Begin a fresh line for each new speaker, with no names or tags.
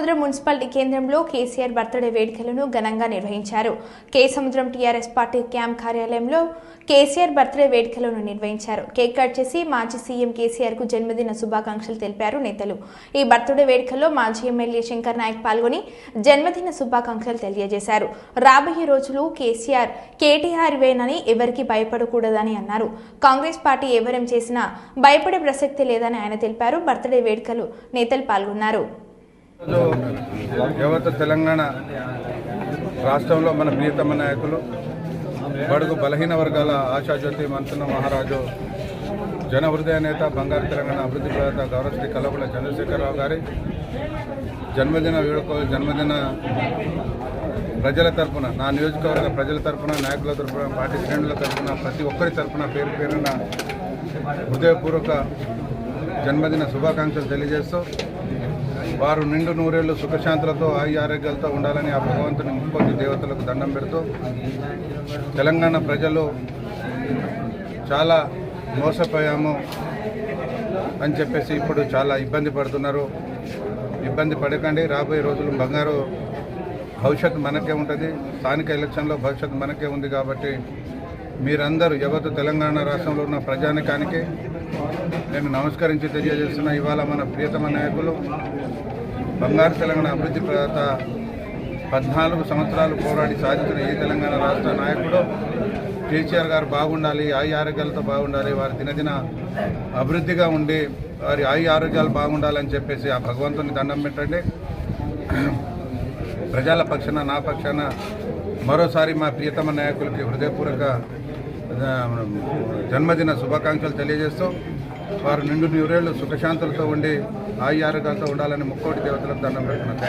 సముద్రం మున్సిపాలిటీ కేంద్రంలో కేసీఆర్ బర్త్డే వేడుకలను ఘనంగా నిర్వహించారు. కే సముద్రం టీఆర్ఎస్ పార్టీ క్యాంప్ కార్యాలయంలో కేసీఆర్ బర్త్డే వేడుకలను నిర్వహించారు. కేక్ కట్ చేసి మాజీ సీఎం కేసీఆర్కు జన్మదిన శుభాకాంక్షలు తెలిపారు నేతలు. ఈ బర్త్డే వేడుకల్లో మాజీ ఎమ్మెల్యే శంకర్ నాయక్ పాల్గొని జన్మదిన శుభాకాంక్షలు తెలియజేశారు. రాబోయే రోజులు కేసీఆర్ కేటీఆర్ వేనని ఎవరికి భయపడకూడదని అన్నారు. కాంగ్రెస్ పార్టీ ఎవరేం చేసినా భయపడే ప్రసక్తి లేదని ఆయన తెలిపారు. బర్త్డే వేడుకలు నేతలు పాల్గొన్నారు.
యావత్ తెలంగాణ రాష్ట్రంలో మన ప్రియతమ నాయకులు బడుగు బలహీన వర్గాల ఆశాజ్యోతి మంతున్న మహారాజు జన హృదయ నేత బంగారు తెలంగాణ అభివృద్ధి ప్రదాత గౌరవశ్రీ కల్లపల్లి చంద్రశేఖరరావు గారి జన్మదిన వేడుక జన్మదిన ప్రజల తరపున నా నియోజకవర్గ ప్రజల తరపున నాయకుల తరపున పార్టీ శ్రేణుల తరపున ప్రతి ఒక్కరి తరపున పేరు పేరున హృదయపూర్వక జన్మదిన శుభాకాంక్షలు తెలియజేస్తూ వారు నిండు నూరేళ్ళు సుఖశాంతులతో ఆయు ఆరోగ్యాలతో ఉండాలని ఆ భగవంతుని ముక్కోటి దేవతలకు దండం పెడుతూ తెలంగాణ ప్రజలు చాలా మోసపోయాము అని చెప్పేసి ఇప్పుడు చాలా ఇబ్బంది పడుతున్నారు. ఇబ్బంది పడకండి రాబోయే రోజులు బంగారు భవిష్యత్తు మనకే ఉంటుంది. స్థానిక ఎలక్షన్లో భవిష్యత్తు మనకే ఉంది కాబట్టి మీరందరూ ఎవరు తెలంగాణ రాష్ట్రంలో ఉన్న ప్రజానికానికి నేను నమస్కరించి తెలియజేస్తున్న. ఇవాళ మన ప్రియతమ నాయకులు బంగారు తెలంగాణ అభివృద్ధి ప్రదాత పద్నాలుగు సంవత్సరాలు పోరాడి సాధించిన ఈ తెలంగాణ రాష్ట్ర నాయకుడు కేసీఆర్ గారు బాగుండాలి ఆయు ఆరోగ్యాలతో బాగుండాలి వారి దినదిన అభివృద్ధిగా ఉండి వారి ఆయు ఆరోగ్యాలు బాగుండాలని చెప్పేసి ఆ భగవంతుని దండం పెట్టండి. ప్రజల పక్షాన నా పక్షాన మరోసారి మా ప్రియతమ నాయకులకి హృదయపూర్వక జన్మదిన శుభాకాంక్షలు తెలియజేస్తూ వారు నిండు నూరేళ్ళు సుఖశాంతులతో ఉండి ఆయు ఉండాలని ముక్కోటి దేవతలకు దండం పెడుతున్నాను